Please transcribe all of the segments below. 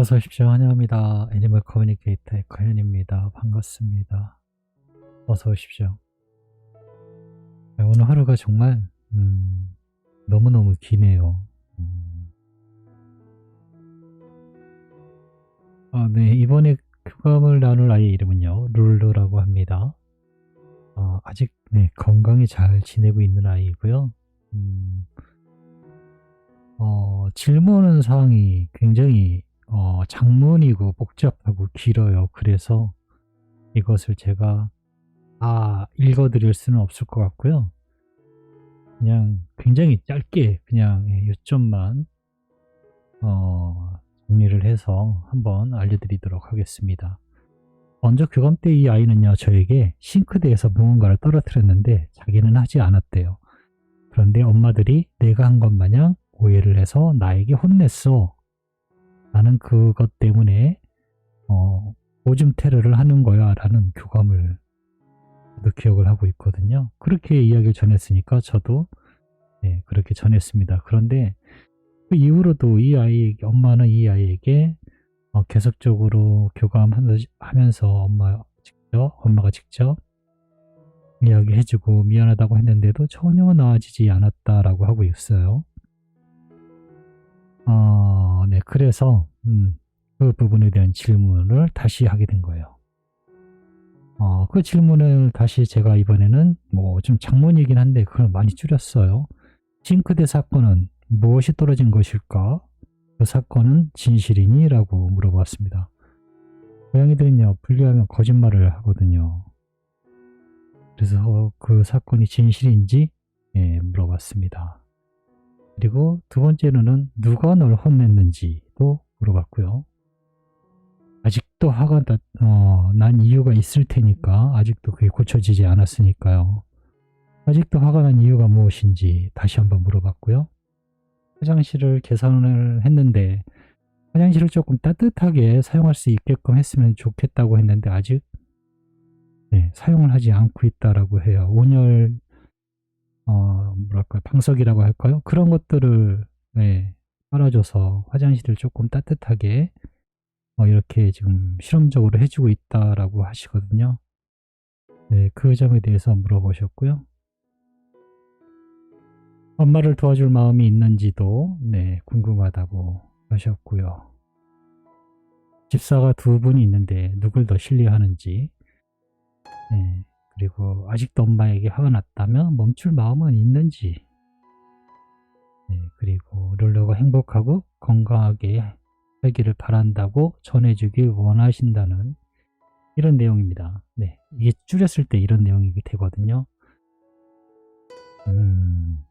어서 오십시오. 환영합니다. 애니멀 커뮤니케이터의 커현입니다. 반갑습니다. 어서 오십시오. 네, 오늘 하루가 정말 음, 너무너무 기네요. 음. 아, 네, 이번에 교감을 나눌 아이의 이름은요. 룰루라고 합니다. 어, 아직 네, 건강히 잘 지내고 있는 아이고요. 음, 어, 질문하는 사항이 굉장히 어, 장문이고 복잡하고 길어요. 그래서 이것을 제가 다 읽어드릴 수는 없을 것 같고요. 그냥 굉장히 짧게 그냥 예, 요점만 어, 정리를 해서 한번 알려드리도록 하겠습니다. 먼저 교감 때 이 아이는요 저에게 싱크대에서 무언가를 떨어뜨렸는데 자기는 하지 않았대요. 그런데 엄마들이 내가 한 것 마냥 오해를 해서 나에게 혼냈어. 나는 그것 때문에 어, 오줌 테러를 하는 거야 라는 교감을 저도 기억을 하고 있거든요. 그렇게 이야기를 전했으니까 저도 네, 그렇게 전했습니다. 그런데 그 이후로도 이 아이에게 엄마는 이 아이에게 어, 계속적으로 교감하면서 엄마 직접 엄마가 직접 이야기해주고 미안하다고 했는데도 전혀 나아지지 않았다라고 하고 있어요. 어, 네, 그래서 음, 그 부분에 대한 질문을 다시 하게 된 거예요. 어, 그 질문을 다시 제가 이번에는 뭐 좀 장문이긴 한데 그걸 많이 줄였어요. 싱크대 사건은 무엇이 떨어진 것일까? 그 사건은 진실이니? 라고 물어봤습니다. 고양이들은요, 분리하면 거짓말을 하거든요. 그래서 그 사건이 진실인지 예, 물어봤습니다. 그리고 두 번째로는 누가 널 혼냈는지도 물어봤고요. 아직도 화가 나, 어, 난 이유가 있을 테니까 아직도 그게 고쳐지지 않았으니까요. 아직도 화가 난 이유가 무엇인지 다시 한번 물어봤고요. 화장실을 계산을 했는데 화장실을 조금 따뜻하게 사용할 수 있게끔 했으면 좋겠다고 했는데 아직 네, 사용을 하지 않고 있다라고 해요. 온열 어, 뭐랄까 방석이라고 할까요? 그런 것들을 네, 깔아줘서 화장실을 조금 따뜻하게 어, 이렇게 지금 실험적으로 해주고 있다라고 하시거든요. 네, 그 점에 대해서 물어보셨고요. 엄마를 도와줄 마음이 있는지도 네, 궁금하다고 하셨고요. 집사가 두 분이 있는데 누굴 더 신뢰하는지 네, 그리고 아직도 엄마에게 화가 났다면 멈출 마음은 있는지 네, 그리고 롤러가 행복하고 건강하게 살기를 바란다고 전해주길 원하신다는 이런 내용입니다. 네, 이게 줄였을 때 이런 내용이 되거든요. 음,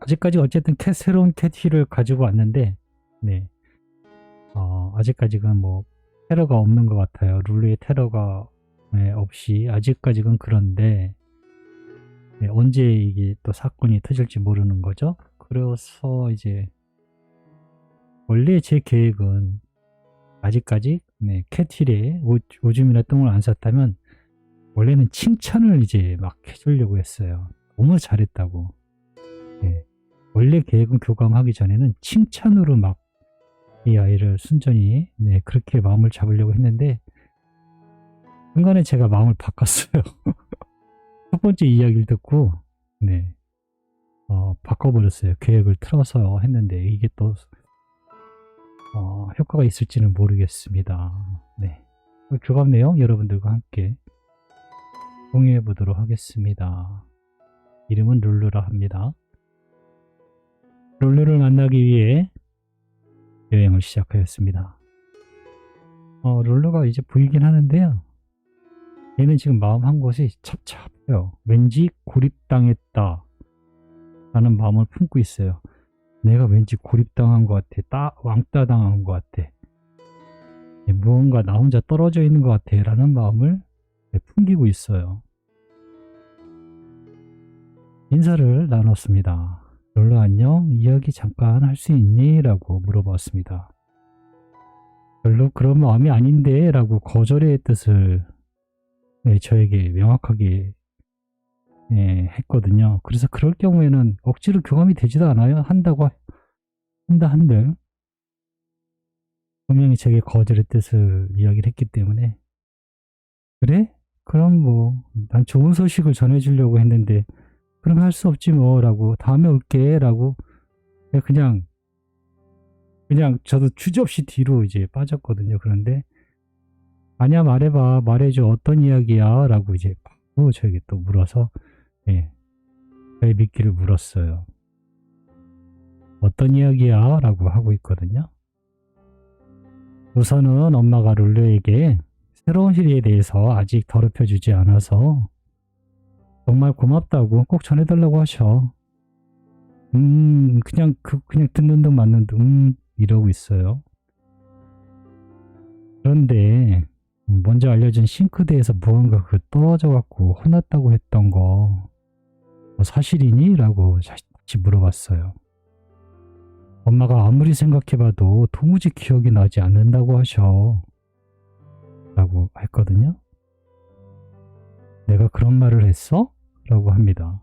아직까지 어쨌든 캣, 새로운 캣힐을 가지고 왔는데, 네, 어, 아직까지는 뭐 테러가 없는 것 같아요. 룰루의 테러가 네, 없이 아직까지는 그런데 네, 언제 이게 또 사건이 터질지 모르는 거죠. 그래서 이제 원래 제 계획은 아직까지 네, 오, 오줌이나 똥을 안 쌌다면 원래는 칭찬을 이제 막 해주려고 했어요. 너무 잘했다고. 네, 원래 계획은 교감하기 전에는 칭찬으로 막 이 아이를 순전히 네, 그렇게 마음을 잡으려고 했는데 순간에 제가 마음을 바꿨어요. 첫 번째 이야기를 듣고 네 어, 바꿔버렸어요. 계획을 틀어서 했는데 이게 또 어, 효과가 있을지는 모르겠습니다. 네. 교감 내용 여러분들과 함께 공유해 보도록 하겠습니다. 이름은 룰루라 합니다. 룰루를 만나기 위해 여행을 시작하였습니다. 어, 룰루가 이제 보이긴 하는데요. 얘는 지금 마음 한 곳이 찹찹해요. 왠지 고립당했다. 라는 마음을 품고 있어요. 내가 왠지 고립당한 것 같아. 따, 왕따 당한 것 같아. 무언가 나 혼자 떨어져 있는 것 같아. 라는 마음을 풍기고 있어요. 인사를 나눴습니다. 롤러 안녕? 이야기 잠깐 할 수 있니? 라고 물어봤습니다. 별로 그런 마음이 아닌데 라고 거절의 뜻을 네, 저에게 명확하게 예, 했거든요. 그래서 그럴 경우에는 억지로 교감이 되지도 않아요. 한다고 한다 한들 분명히 제게 거절의 뜻을 이야기를 했기 때문에 그래? 그럼 뭐 난 좋은 소식을 전해주려고 했는데 그럼 할 수 없지 뭐 라고 다음에 올게 라고 그냥 그냥 저도 주저없이 뒤로 이제 빠졌거든요. 그런데 아니야 말해봐 말해줘 어떤 이야기야 라고 이제 바로 저에게 또 물어서 예 저의 미끼를 물었어요. 어떤 이야기야 라고 하고 있거든요. 우선은 엄마가 룰루에게 새로운 시리에 대해서 아직 더럽혀 주지 않아서 정말 고맙다고 꼭 전해달라고 하셔. 음, 그냥, 그, 그냥 듣는 둥 맞는 둥, 음, 이러고 있어요. 그런데, 먼저 알려진 싱크대에서 무언가 그 떨어져갖고 혼났다고 했던 거, 뭐 사실이니? 라고 다시 물어봤어요. 엄마가 아무리 생각해봐도 도무지 기억이 나지 않는다고 하셔. 라고 했거든요. 내가 그런 말을 했어? 라고 합니다.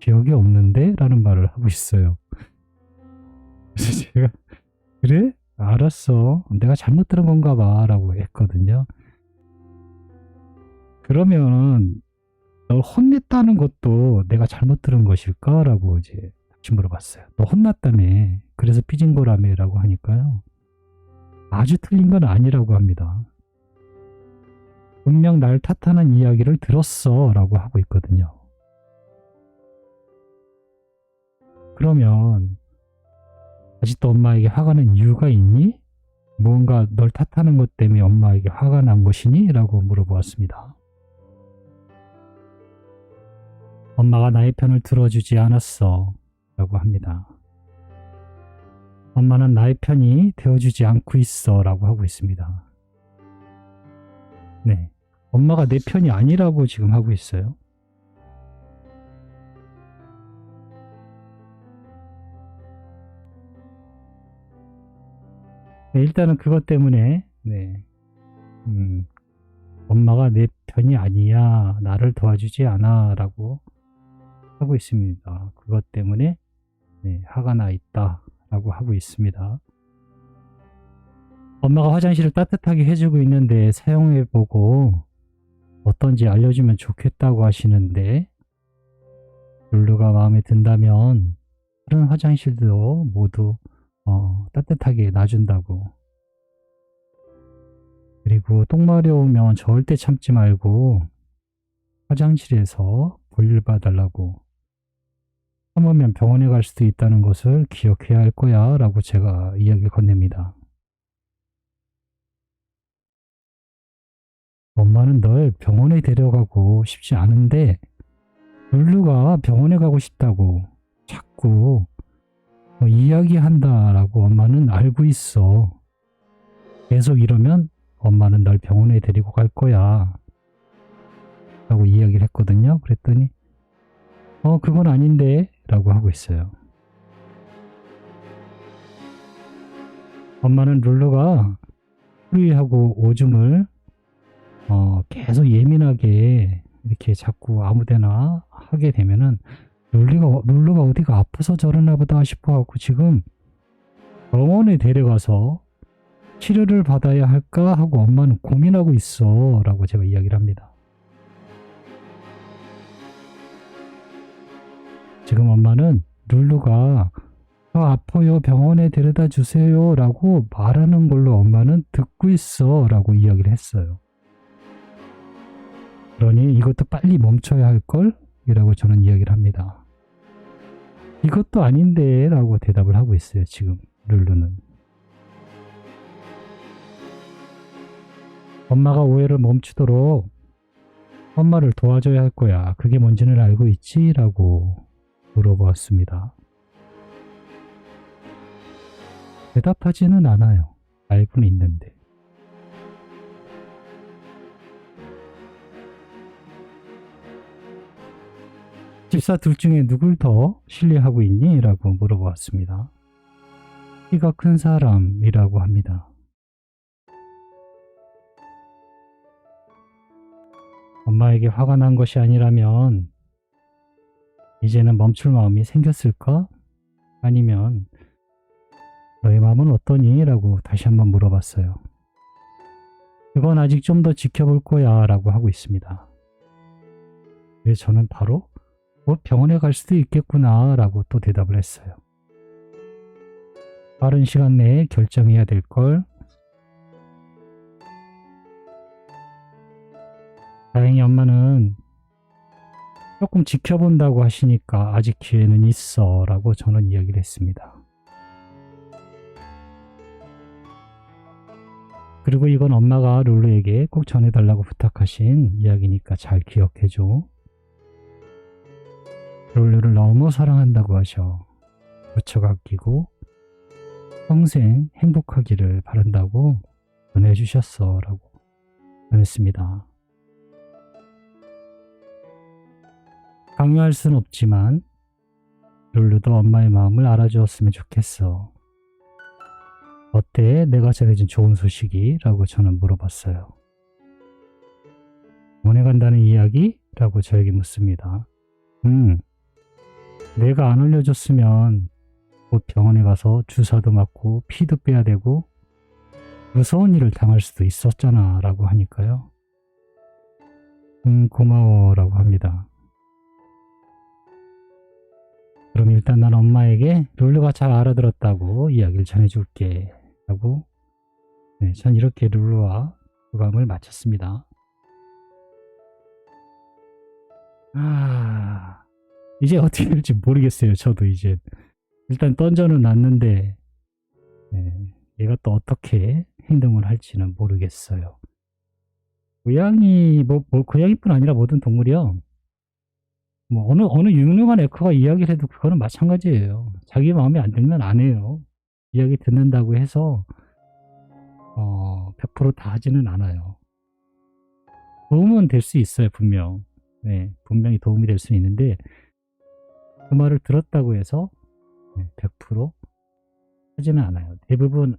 기억이 없는데? 라는 말을 하고 있어요. 그래서 제가, 그래? 알았어. 내가 잘못 들은 건가 봐. 라고 했거든요. 그러면, 널 혼냈다는 것도 내가 잘못 들은 것일까? 라고 이제 다시 물어봤어요. 너 혼났다며. 그래서 삐진 거라며. 라고 하니까요. 아주 틀린 건 아니라고 합니다. 분명 날 탓하는 이야기를 들었어. 라고 하고 있거든요. 그러면 아직도 엄마에게 화가 난 이유가 있니? 무언가 널 탓하는 것 때문에 엄마에게 화가 난 것이니? 라고 물어보았습니다. 엄마가 나의 편을 들어주지 않았어. 라고 합니다. 엄마는 나의 편이 되어주지 않고 있어. 라고 하고 있습니다. 네. 엄마가 내 편이 아니라고 지금 하고 있어요. 네, 일단은 그것 때문에, 네. 음, 엄마가 내 편이 아니야. 나를 도와주지 않아. 라고 하고 있습니다. 그것 때문에, 네, 화가 나 있다. 라고 하고 있습니다. 엄마가 화장실을 따뜻하게 해주고 있는데 사용해보고 어떤지 알려주면 좋겠다고 하시는데 룰루가 마음에 든다면 다른 화장실도 모두 어, 따뜻하게 놔준다고 그리고 똥 마려우면 절대 참지 말고 화장실에서 볼일 봐달라고 참으면 병원에 갈 수도 있다는 것을 기억해야 할 거야 라고 제가 이야기 건넵니다. 엄마는 널 병원에 데려가고 싶지 않은데 룰루가 병원에 가고 싶다고 자꾸 뭐 이야기한다라고 엄마는 알고 있어. 계속 이러면 엄마는 널 병원에 데리고 갈 거야. 라고 이야기를 했거든요. 그랬더니 어 그건 아닌데 라고 하고 있어요. 엄마는 룰루가 프리하고 오줌을 어, 계속 예민하게 이렇게 자꾸 아무데나 하게 되면은 룰루가 룰루가 어디가 아파서 저러나 보다 싶어갖고 지금 병원에 데려가서 치료를 받아야 할까 하고 엄마는 고민하고 있어 라고 제가 이야기를 합니다. 지금 엄마는 룰루가 저 아파요 병원에 데려다 주세요 라고 말하는 걸로 엄마는 듣고 있어 라고 이야기를 했어요. 그러니 이것도 빨리 멈춰야 할 걸? 이라고 저는 이야기를 합니다. 이것도 아닌데 라고 대답을 하고 있어요. 지금 룰루는. 엄마가 오해를 멈추도록 엄마를 도와줘야 할 거야. 그게 뭔지는 알고 있지? 라고 물어보았습니다. 대답하지는 않아요. 알고는 있는데. 집사 둘 중에 누굴 더 신뢰하고 있니? 라고 물어보았습니다. 키가 큰 사람이라고 합니다. 엄마에게 화가 난 것이 아니라면 이제는 멈출 마음이 생겼을까? 아니면 너의 마음은 어떠니? 라고 다시 한번 물어봤어요. 그건 아직 좀 더 지켜볼 거야 라고 하고 있습니다. 그래서 저는 바로 뭐 병원에 갈 수도 있겠구나 라고 또 대답을 했어요. 빠른 시간 내에 결정해야 될 걸. 다행히 엄마는 조금 지켜본다고 하시니까 아직 기회는 있어 라고 저는 이야기를 했습니다. 그리고 이건 엄마가 룰루에게 꼭 전해달라고 부탁하신 이야기니까 잘 기억해줘. 룰루를 너무 사랑한다고 하셔. 무척 아끼고 평생 행복하기를 바란다고 전해주셨어. 라고 전했습니다. 강요할 순 없지만 룰루도 엄마의 마음을 알아주었으면 좋겠어. 어때? 내가 전해준 좋은 소식이? 라고 저는 물어봤어요. 원해 간다는 이야기? 라고 저에게 묻습니다. 음, 내가 안 알려줬으면 곧 병원에 가서 주사도 맞고 피도 빼야 되고 무서운 일을 당할 수도 있었잖아 라고 하니까요. 음, 고마워 라고 합니다. 그럼 일단 난 엄마에게 룰루가 잘 알아들었다고 이야기를 전해줄게 라고 네, 전 이렇게 룰루와 교감을 마쳤습니다. 아, 이제 어떻게 될지 모르겠어요. 저도 이제 일단 던져는 놨는데 네, 얘가 또 어떻게 행동을 할지는 모르겠어요. 고양이 뭐, 뭐 고양이뿐 아니라 모든 동물이요. 뭐 어느 어느 유능한 에코가 이야기를 해도 그거는 마찬가지예요. 자기 마음에 안 들면 안 해요. 이야기 듣는다고 해서 어, 100%다 하지는 않아요. 도움은 될 수 있어요, 분명. 네, 분명히 도움이 될 수 있는데 그 말을 들었다고 해서 네, 100% 하지는 않아요. 대부분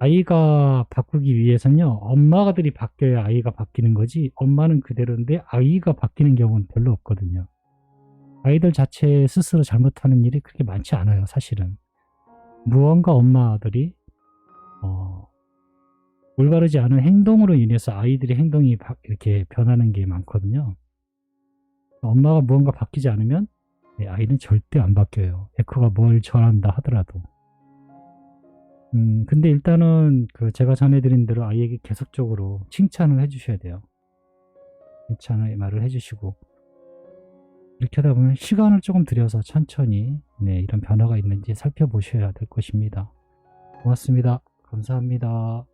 아이가 바꾸기 위해서는요, 엄마들이 바뀌어야 아이가 바뀌는 거지, 엄마는 그대로인데 아이가 바뀌는 경우는 별로 없거든요. 아이들 자체 스스로 잘못하는 일이 그렇게 많지 않아요, 사실은. 무언가 엄마들이, 어, 올바르지 않은 행동으로 인해서 아이들의 행동이 바- 이렇게 변하는 게 많거든요. 엄마가 무언가 바뀌지 않으면 네, 아이는 절대 안 바뀌어요. 에코가 뭘 전한다 하더라도. 음, 근데 일단은 그 제가 전해드린 대로 아이에게 계속적으로 칭찬을 해주셔야 돼요. 칭찬의 말을 해주시고 이렇게 하다 보면 시간을 조금 들여서 천천히 네, 이런 변화가 있는지 살펴보셔야 될 것입니다. 고맙습니다. 감사합니다.